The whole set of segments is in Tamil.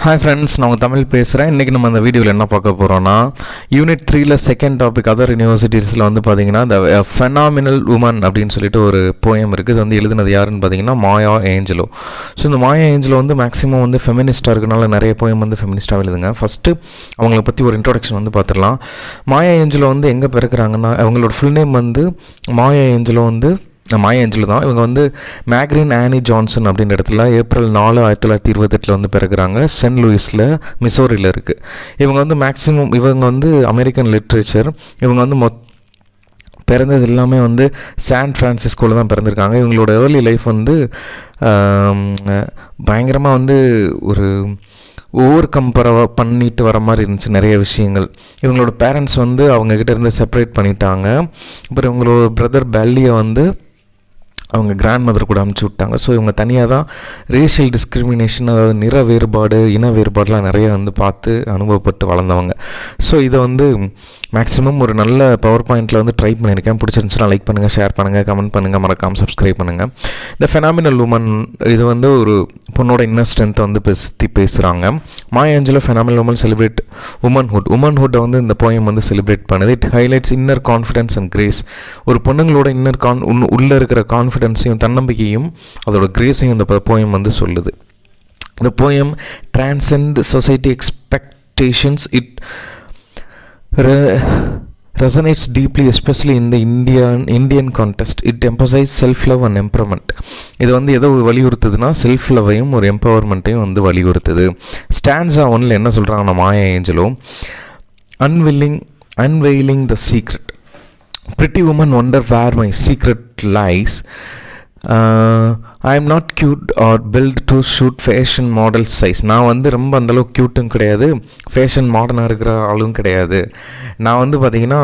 ஹாய் ஃப்ரெண்ட்ஸ் நான் உங்கள் தமிழ் பேசுகிறேன் இன்றைக்கி நம்ம அந்த வீடியோவில் என்ன பார்க்க போகிறோன்னா யூனிட் த்ரீல செகண்ட் டாபிக் அதர் யூனிவர்சிட்டிஸில் வந்து பார்த்தீங்கன்னா இந்த ஃபெனாமினல் உமன் அப்படின்னு சொல்லிட்டு ஒரு போயம் இருக்குது இது வந்து எழுதுனது யாருன்னு பார்த்தீங்கன்னா மாயா ஏஞ்சலோ ஸோ இந்த மாயா ஏஞ்சலோ வந்து மேக்ஸிமம் வந்து ஃபெமினிஸ்டாக இருக்கனால நிறைய போயம் வந்து ஃபெமினிஸ்டாக எழுதுங்க. ஃபஸ்ட்டு அவங்கள பற்றி ஒரு இன்ட்ரோடக்ஷன் வந்து பார்த்துடலாம் மாயா ஏஞ்சலோ வந்து எங்கே பிறக்கிறாங்கன்னா அவங்களோட ஃபுல் நேம் வந்து மாயா ஏஞ்சலோ வந்து மாயா ஏஞ்சல் தான். இவங்க வந்து மேக்ரின் ஆனி ஜான்சன் அப்படின்ற இடத்துல ஏப்ரல் நாலு ஆயிரத்தி தொள்ளாயிரத்தி இருபத்தெட்டில் வந்து பிறகுறாங்க. சென்ட் லூயிஸில் மிசோரியில் இருக்குது இவங்க வந்து மேக்ஸிமம் இவங்க வந்து அமெரிக்கன் லிட்ரேச்சர் இவங்க வந்து மொத் பிறந்தது எல்லாமே வந்து சான் ஃப்ரான்சிஸ்கோவில் தான் பிறந்திருக்காங்க. இவங்களோட ஏர்லி லைஃப் வந்து பயங்கரமாக வந்து ஒரு ஓவர் கம்பர பண்ணிட்டு வர மாதிரி இருந்துச்சு நிறைய விஷயங்கள். இவங்களோட பேரண்ட்ஸ் வந்து அவங்கக்கிட்ட இருந்து செப்பரேட் பண்ணிட்டாங்க. அப்புறம் இவங்களோட பிரதர் பெல்லியை வந்து அவங்க கிராண்ட் மதர் கூட அமுச்சு விட்டாங்க. ஸோ இவங்க தனியாக தான் ரேஷியல் டிஸ்கிரிமினேஷன் அதாவது நிற வேறுபாடு இன வேறுபாடுலாம் நிறைய வந்து பார்த்து அனுபவப்பட்டு வளர்ந்தவங்க. ஸோ இதை வந்து மேக்ஸிமம் ஒரு நல்ல பவர் பாயிண்ட்டில் வந்து ட்ரை பண்ணியிருக்கேன். பிடிச்சிருந்துச்சுன்னா லைக் பண்ணுங்கள் ஷேர் பண்ணுங்கள் கமெண்ட் பண்ணுங்கள் மறக்காமல் சப்ஸ்கிரைப் பண்ணுங்கள் இந்த ஃபெனாமினல் உமன் இது வந்து ஒரு பொண்ணோட இன்னர் ஸ்ட்ரென்த்தை வந்து பற்றி பேசுகிறாங்க Maya Angelou phenomenal woman celebrate womanhood உமன்ஹுட்டை வந்து இந்த போயம் வந்து செலிப்ரேட் பண்ணுது. It highlights inner confidence and grace ஒரு பொண்ணுங்களோட இன்னர் கான் உள்ளே இருக்கிற கான்ஃபிடென்ஸையும் தன்னம்பிக்கையும் அதோட கிரேஸையும் இந்த போயம் வந்து சொல்லுது. இந்த poem transcend society expectations it resonates deeply especially in the Indian Indian context it emphasizes self love and empowerment. இது வந்து எதோ வலியுறுத்துதுன்னா செல்ஃப் லவ்வையும் ஒரு எம்பவர்மெண்ட்டையும் வந்து வலியுறுத்துது. ஸ்டாண்ட்ஸா ஒன்ல என்ன சொல்கிறாங்கன்னா Maya Angelou unwilling unveiling the secret pretty women wonder where my secret lies I am not cute or built to suit fashion model size நான் வந்து ரொம்ப அந்தளவுக்கு க்யூட்டும் கிடையாது. ஃபேஷன் மாடர்னாக இருக்கிற ஆளும் கிடையாது. நான் வந்து பார்த்திங்கன்னா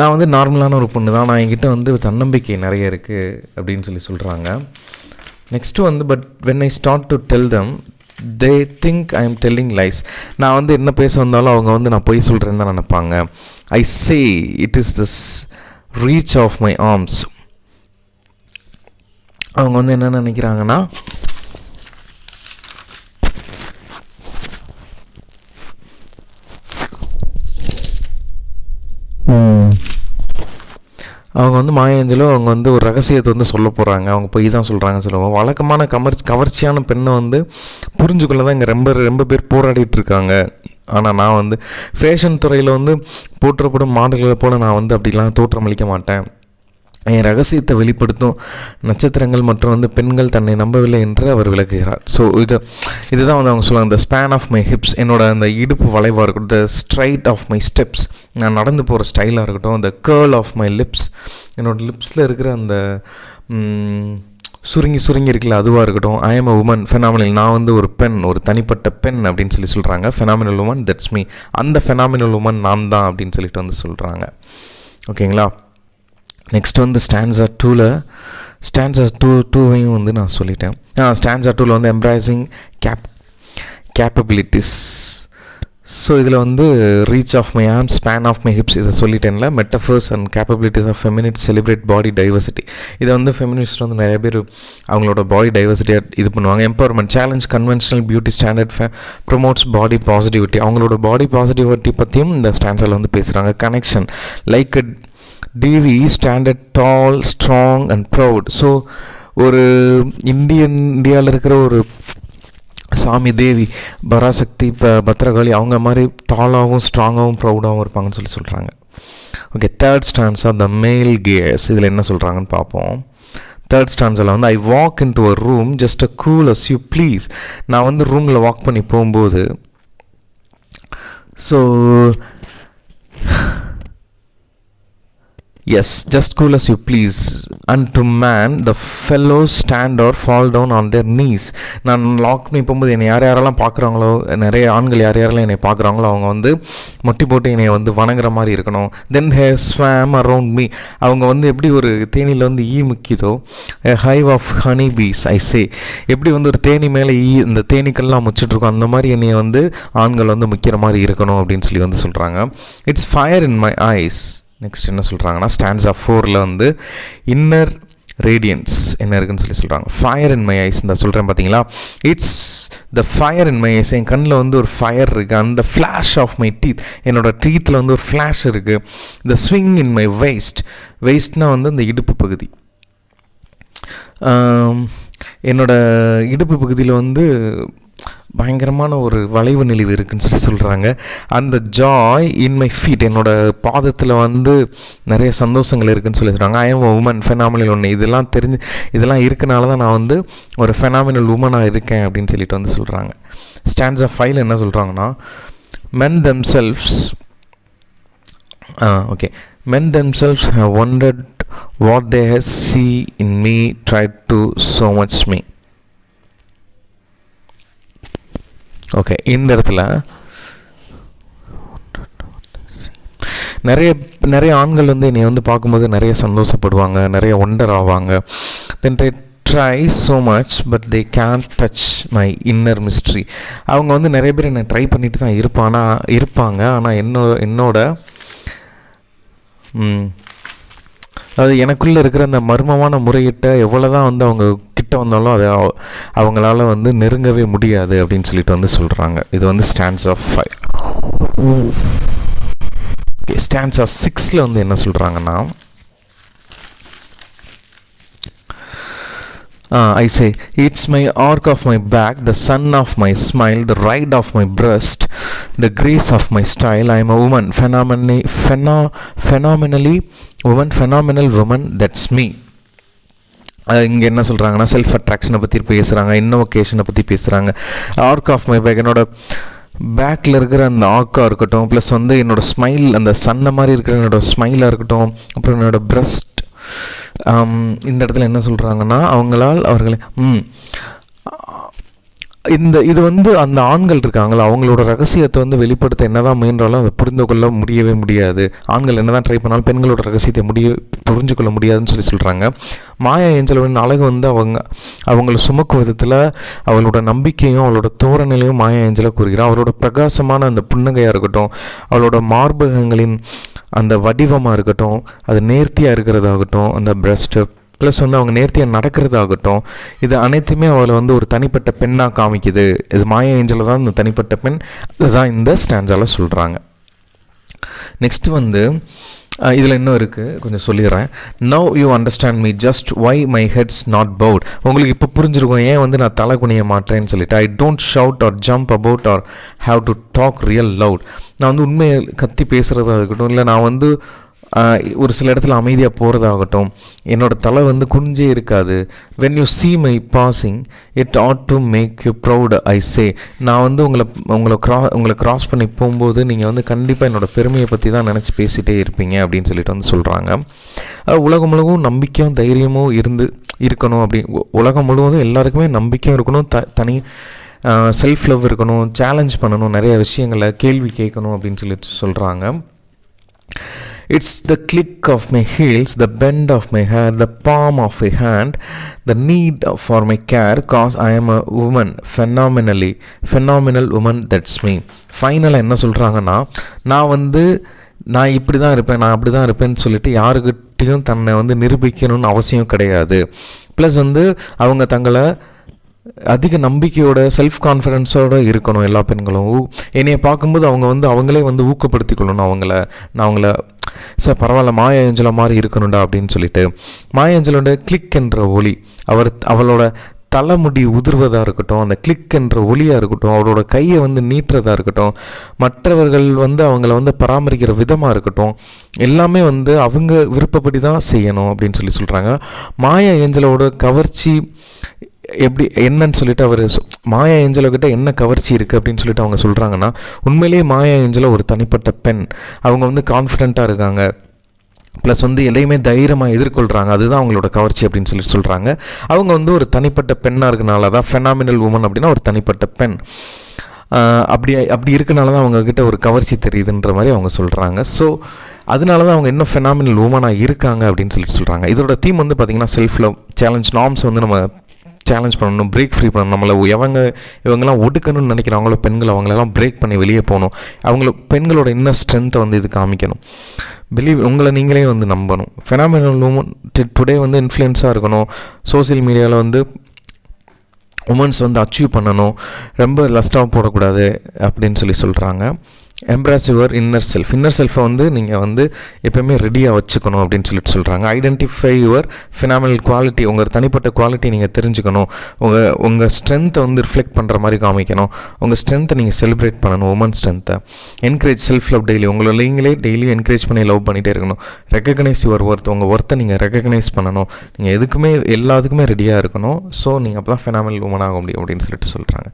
நான் வந்து நார்மலான ஒரு பொண்ணு தான். நான் என்கிட்ட வந்து தன்னம்பிக்கை நிறைய இருக்குது அப்படின்னு சொல்லி சொல்கிறாங்க நெக்ஸ்ட்டு வந்து but when I start to tell them they think I am telling lies நான் வந்து என்ன பேச வந்தாலும் அவங்க வந்து நான் பொய் சொல்கிறேன்னு தான் நினைப்பாங்க. I say it is this reach of my arms அவங்க வந்து என்ன நினைக்கிறாங்கன்னா அவங்க வந்து மாயாஞ்சலோ அவங்க வந்து ஒரு ரகசியத்தை வந்து சொல்ல போகிறாங்க அவங்க போய் தான் சொல்கிறாங்கன்னு சொல்லுவாங்க. வழக்கமான கமர்ச்சி கவர்ச்சியான பெண்ணை வந்து புரிஞ்சுக்கொள்ள தான் இங்கே ரொம்ப ரொம்ப பேர் போராடிட்டு இருக்காங்க. ஆனால் நான் வந்து ஃபேஷன் துறையில் வந்து போற்றப்படும் மாடல்களை போல் நான் வந்து அப்படிலாம் தோற்றமளிக்க மாட்டேன். என் ரகசியத்தை வெளிப்படுத்தும் நட்சத்திரங்கள் மற்றும் வந்து பெண்கள் தன்னை நம்பவில்லை என்று அவர் விளக்குகிறார். ஸோ இது இதுதான் வந்து அவங்க சொல்லுவாங்க இந்த ஸ்பேன் ஆஃப் மை ஹிப்ஸ் என்னோட அந்த இடுப்பு வளைவாக இருக்கட்டும் the stride of my steps நான் நடந்து போகிற ஸ்டைலாக இருக்கட்டும் அந்த கேர்ள் ஆஃப் மை லிப்ஸ் என்னோடய லிப்ஸில் இருக்கிற அந்த சுருங்கி சுருங்கி இருக்கல அதுவாக இருக்கட்டும் I am a woman phenomenal நான் வந்து ஒரு பெண் ஒரு தனிப்பட்ட பெண் அப்படின்னு சொல்லி சொல்கிறாங்க ஃபெனாமினல் உமன் தட்ஸ் மீ அந்த ஃபெனாமினல் உமன் நான் தான் அப்படின்னு சொல்லிட்டு வந்து சொல்கிறாங்க ஓகேங்களா? நெக்ஸ்ட் வந்து ஸ்டாண்ட்ஸா டூவில் ஸ்டாண்ட்ஸா டூ டூவையும் வந்து நான் சொல்லிட்டேன். ஆ ஸ்டாண்ட்ஸா டூவில் வந்து எம்ப்ராய்சிங் கேப் கேப்பபிலிட்டிஸ் ஸோ இதில் வந்து reach of my arm span of my hips இதை சொல்லிட்டேன்ல. Metaphors and capabilities of femininity celebrate body diversity இதை வந்து ஃபெமினிஸ்ட் வந்து நிறைய பேர் அவங்களோட பாடி டைவர்சிட்டியாக இது பண்ணுவாங்க. Empowerment challenge conventional beauty standard ஃபே ப்ரொமோட்ஸ் பாடி பாசிட்டிவிட்டி அவங்களோட பாடி பாசிட்டிவிட்டி பற்றியும் இந்த ஸ்டான்ஸில் வந்து பேசுகிறாங்க connection like at TV standard tall strong and proud so ஒரு இந்தியன் இந்தியாவில் இருக்கிற ஒரு சாமி தேவி பராசக்தி இப்போ பத்ரகாளி அவங்க மாதிரி டாலாகவும் ஸ்ட்ராங்காகவும் ப்ரௌடாகவும் இருப்பாங்கன்னு சொல்லி சொல்கிறாங்க okay third stanza of the male gaze இதில் என்ன சொல்கிறாங்கன்னு பார்ப்போம். தேர்ட் ஸ்டாண்ட்ஸில் வந்து I walk in to a room just a cool as you please நான் வந்து ரூமில் வாக் பண்ணி போகும்போது so as just cool as you please and to man the fellows stand or fall down on their knees நான் லாக் பண்ணி போகும்போது என்னை யார் யாரெல்லாம் பார்க்குறாங்களோ நிறைய ஆண்கள் யார் யாரெல்லாம் என்னை பார்க்குறாங்களோ அவங்க வந்து மொட்டி போட்டு என்னை வந்து வணங்குற மாதிரி இருக்கணும். தென் ஹே ஸ்வாம் அரவுண்ட் மீ அவங்க வந்து எப்படி ஒரு தேனியில் வந்து ஈ முக்கியதோ hive of honey bees I say எப்படி வந்து ஒரு தேனி மேலே ஈ இந்த தேனீக்கள்லாம் முச்சிட்ருக்கோம் அந்த மாதிரி என்னை வந்து ஆண்கள் வந்து முக்கிற மாதிரி இருக்கணும் அப்படின்னு சொல்லி வந்து சொல்கிறாங்க it's fire in my eyes next என்ன சொல்கிறாங்கன்னா ஸ்டாண்ட்ஸ் ஆஃப் ஃபோரில் வந்து இன்னர் ரேடியன்ஸ் என்ன இருக்குன்னு சொல்லி சொல்கிறாங்க ஃபயர் இன் மை ஐஸ் இந்த சொல்கிறேன் பார்த்தீங்களா it's the fire in my eyes என் கண்ணில் வந்து ஒரு ஃபயர் இருக்குது அந்த ஃப்ளாஷ் ஆஃப் மை டீத் என்னோட டீத்தில் வந்து ஒரு ஃப்ளாஷ் இருக்குது the swing in my waist வேஸ்ட்னா வந்து இந்த இடுப்பு பகுதி. என்னோடய என்னோட இடுப்பு பகுதியில் வந்து பயங்கரமான ஒரு வளைவு நெளிவு இருக்குதுன்னு சொல்லி சொல்கிறாங்க அந்த ஜாய் இன் மை ஃபீட் என்னோட பாதத்தில் வந்து நிறைய சந்தோஷங்கள் இருக்குன்னு சொல்லி சொல்கிறாங்க ஐ எம் உமன் ஃபெனாமினல் ஒன்று இதெல்லாம் தெரிஞ்சு இதெல்லாம் இருக்கனால தான் நான் வந்து ஒரு ஃபெனாமினல் உமனாக இருக்கேன் அப்படின்னு சொல்லிட்டு வந்து சொல்கிறாங்க ஸ்டாண்ட்ஸ் ஆஃப் ஃபைல் என்ன சொல்கிறாங்கன்னா men themselves okay men themselves have wondered what they has see in me try to so much me okay இந்த இடத்துல நிறைய நிறைய ஆண்கள் வந்து என்னை வந்து பார்க்கும்போது நிறைய சந்தோஷப்படுவாங்க நிறைய ஒண்டர் ஆவாங்க. Then they try so much but they can touch my inner mystery அவங்க வந்து நிறைய பேர் என்னை ட்ரை பண்ணிட்டு தான் இருப்பானா இருப்பாங்க. ஆனால் என்னோட என்னோட அதாவது எனக்குள்ளே இருக்கிற அந்த மர்மமான முறையிட்ட எவ்வளோ தான் வந்து அவங்க கிட்ட வந்தாலும் அதை அவ- அவங்களால வந்து நெருங்கவே முடியாது அப்படின்னு சொல்லிட்டு வந்து சொல்கிறாங்க இது வந்து stanza of five okay stanza of சிக்ஸில் வந்து என்ன சொல்கிறாங்கன்னா I say it's my arch of my back the sun of my smile the ride of my breasts the grace of my style I am a woman phenomenal phenomenal phenomenally woman phenomenal woman that's me இங்கே என்ன சொல்கிறாங்கன்னா செல்ஃப் அட்ராக்ஷனை பற்றி பேசுகிறாங்க இன்னோகேஷனை பற்றி பேசுகிறாங்க ஆர்க் ஆஃப் மை பேக் என்னோட பேக்கில் இருக்கிற அந்த ஆர்க்காக இருக்கட்டும் ப்ளஸ் வந்து என்னோடய ஸ்மைல் அந்த சன்ன மாதிரி இருக்கிற என்னோட ஸ்மைலாக இருக்கட்டும் அப்புறம் என்னோடய ப்ரெஸ்ட் இந்த இடத்துல என்ன சொல்கிறாங்கன்னா அவங்களால் அவர்களை ம் இந்த இது வந்து அந்த ஆண்கள் இருக்காங்களா அவங்களோட ரகசியத்தை வந்து வெளிப்படுத்த என்னதான் முயன்றாலும் அதை புரிந்து கொள்ள முடியவே முடியாது. ஆண்கள் என்னதான் ட்ரை பண்ணாலும் பெண்களோட ரகசியத்தை முடிய புரிஞ்சு கொள்ள முடியாதுன்னு சொல்லி சொல்கிறாங்க மாயா ஏஞ்சலோட அழகு வந்து அவங்க அவங்கள சுமக்கும் விதத்தில் அவளோட நம்பிக்கையும் அவளோட தோரணையிலையும் மாயா ஏஞ்சலை கூறுகிறார். அவளோட பிரகாசமான அந்த புன்னகையாக இருக்கட்டும் அவளோட மார்பகங்களின் அந்த வடிவமாக இருக்கட்டும் அது நேர்த்தியாக இருக்கிறதாகட்டும் அந்த பிரஸ்ட்டு ப்ளஸ் வந்து அவங்க நேர்த்தியாக நடக்கிறதாகட்டும் இது அனைத்துமே அவளை வந்து ஒரு தனிப்பட்ட பெண்ணாக காமிக்குது. இது மாயா ஏஞ்சலில் தான் இந்த தனிப்பட்ட பெண். அதுதான் இந்த ஸ்டாண்டால் சொல்கிறாங்க நெக்ஸ்ட் வந்து இதில் இன்னும் இருக்குது கொஞ்சம் சொல்லிடுறேன். Now you understand me just why my head's not bowed உங்களுக்கு இப்போ புரிஞ்சிருக்கும் ஏன் வந்து நான் தலை குனிய மாட்டேன்னு சொல்லிட்டு. I don't shout or jump about or have to talk real loud நான் வந்து உண்மையை கத்தி பேசுகிறதா இருக்கட்டும் இல்லை நான் வந்து ஒரு சில இடத்துல அமைதியாக போகிறதாகட்டும் என்னோடய தலை வந்து குனிஞ்சே இருக்காது. When you see my passing it out to make you proud I say நான் வந்து உங்களை உங்களை க்ரா உங்களை கிராஸ் பண்ணி போகும்போது நீங்கள் வந்து கண்டிப்பாக என்னோட பெருமையை பற்றி தான் நினச்சி பேசிகிட்டே இருப்பீங்க அப்படின்னு சொல்லிட்டு வந்து சொல்கிறாங்க உலகம் முழுவதும் நம்பிக்கையும் தைரியமும் இருந்து இருக்கணும் அப்படி. உலகம் முழுவதும் எல்லாருக்குமே நம்பிக்கையும் இருக்கணும். த தனி செல்ஃப் லவ் இருக்கணும். சேலஞ்ச் பண்ணணும். நிறைய விஷயங்களை கேள்வி கேட்கணும் அப்படின்னு சொல்லிட்டு சொல்கிறாங்க It's the click of my heels, the bend of my hair, the palm of a hand, the need for my care, cause I am a woman, phenomenally, phenomenal woman, that's me. ஃபைனலாக என்ன சொல்கிறாங்கன்னா நான் வந்து நான் இப்படி தான் இருப்பேன் நான் அப்படி தான் இருப்பேன்னு சொல்லிட்டு யாருக்கிட்டையும் தன்னை வந்து நிரூபிக்கணும்னு அவசியம் கிடையாது. ப்ளஸ் வந்து அவங்க தங்களை அதிக நம்பிக்கையோட செல்ஃப் கான்ஃபிடென்ஸோட இருக்கணும் எல்லா பெண்களும். என்னையை பார்க்கும்போது அவங்க வந்து அவங்களே வந்து ஊக்கப்படுத்திக் கொள்ளணும் அவங்கள. நான் அவங்கள சார் பரவாயில்ல மாயா ஏஞ்சலா மாதிரி இருக்கணும்டா அப்படின்னு சொல்லிட்டு மாயா ஏஞ்சலோட கிளிக் என்ற ஒளி அவர் அவளோட தலைமுடி உதிர்வதாக இருக்கட்டும் அந்த கிளிக் என்ற ஒளியாக இருக்கட்டும் அவரோட கையை வந்து நீட்டுறதா இருக்கட்டும் மற்றவர்கள் வந்து அவங்கள வந்து பராமரிக்கிற விதமாக இருக்கட்டும் எல்லாமே வந்து அவங்க விருப்பப்படி தான் செய்யணும் அப்படின்னு சொல்லி சொல்கிறாங்க மாயா ஏஞ்சலோட கவர்ச்சி எப்படி என்னன்னு சொல்லிட்டு அவர் மாயா ஏஞ்சலோ கிட்ட என்ன கவர்ச்சி இருக்குது அப்படின்னு சொல்லிட்டு அவங்க சொல்கிறாங்கன்னா உண்மையிலேயே மாயா ஏஞ்சலோ ஒரு தனிப்பட்ட பெண். அவங்க வந்து கான்ஃபிடெண்ட்டாக இருக்காங்க. ப்ளஸ் வந்து எதையுமே தைரியமாக எதிர்கொள்கிறாங்க அதுதான் அவங்களோட கவர்ச்சி அப்படின்னு சொல்லி சொல்கிறாங்க அவங்க வந்து ஒரு தனிப்பட்ட பெண்ணாக இருக்கனால தான் ஃபெனாமினல் உமன் அப்படின்னா ஒரு தனிப்பட்ட பெண். அப்படி அப்படி இருக்கனால தான் அவங்கக்கிட்ட ஒரு கவர்ச்சி தெரியுதுன்ற மாதிரி அவங்க சொல்கிறாங்க ஸோ அதனால தான் அவங்க இன்னும் ஃபெனாமினல் உமனாக இருக்காங்க அப்படின்னு சொல்லிட்டு சொல்கிறாங்க இதோட தீம் வந்து பார்த்திங்கன்னா செல்ஃப் லவ் சேலஞ்ச் நார்ம்ஸ் வந்து நம்ம சேலஞ்ச் பண்ணணும் பிரேக் ஃப்ரீ பண்ணணும். நம்மளை எவங்க இவங்கெல்லாம் ஒடுக்கணும்னு நினைக்கிறாங்களோ பெண்கள் அவங்களெல்லாம் பிரேக் பண்ணி வெளியே போகணும். அவங்கள பெண்களோட இன்னும் ஸ்ட்ரென்த்தை வந்து இது காமிக்கணும். பிலீவ் உங்களை நீங்களே வந்து நம்பணும். ஃபெனாமினல் உமன் டுடே வந்து இன்ஃப்ளூயன்ஸாக இருக்கணும். சோஷியல் மீடியாவில் வந்து உமன்ஸ் வந்து அச்சீவ் பண்ணணும். ரொம்ப லஸ்ட்டாக போடக்கூடாது அப்படின்னு சொல்லி சொல்கிறாங்க embrace your inner self inner செல்ஃபை வந்து நீங்கள் வந்து எப்போயுமே ரெடியாக வச்சுக்கணும் அப்படின்னு சொல்லிட்டு சொல்கிறாங்க ஐடென்டிஃபை யுவர் ஃபினாமினல் குவாலிட்டி உங்கள் தனிப்பட்ட குவாலிட்டி நீங்கள் தெரிஞ்சுக்கணும். உங்கள் உங்கள் ஸ்ட்ரென்த்தை வந்து ரிஃப்ளெக்ட் பண்ணுற மாதிரி காமிக்கணும். உங்கள் ஸ்ட்ரென்த்தை நீங்கள் செலிப்ரேட் பண்ணணும். உமன் ஸ்ட்ரென்த்தை என்கரேஜ் செல்ஃப் லவ் டெய்லி உங்களை நீங்களே டெய்லியும் என்கரேஜ் பண்ணி லவ் பண்ணிகிட்டே இருக்கணும். ரெக்கக்னைஸ் யுவர் ஒர்த் உங்கள் ஒர்த்தை நீங்கள் ரெக்கக்னைஸ் பண்ணணும். நீங்கள் எதுக்குமே எல்லாத்துக்குமே ரெடியாக இருக்கணும். ஸோ நீங்கள் அப்போ தான் ஃபினாமினல் உமன் ஆக முடியும் அப்படின்னு சொல்லிட்டு சொல்கிறாங்க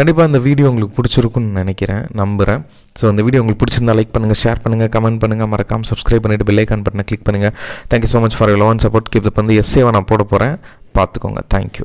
கண்டிப்பாக இந்த வீடியோ உங்களுக்கு பிடிச்சிருக்குன்னு நினைக்கிறேன். நம்புகிறேன் ஸோ அந்த வீடியோ உங்களுக்கு பிடிச்சிருந்தா லைக் பண்ணுங்கள் ஷேர் பண்ணுங்கள் கமெண்ட் பண்ணுங்கள் மறக்காம சப்ஸ்கிரைப் பண்ணிவிட்டு பெல் ஐக்கான் பட்டனை கிளிக் பண்ணுங்கள் thank you so much for loan support keep வந்து எஸ்ஏவை நான் போட போகிறேன் பார்த்துக்கோங்க. தேங்க்யூ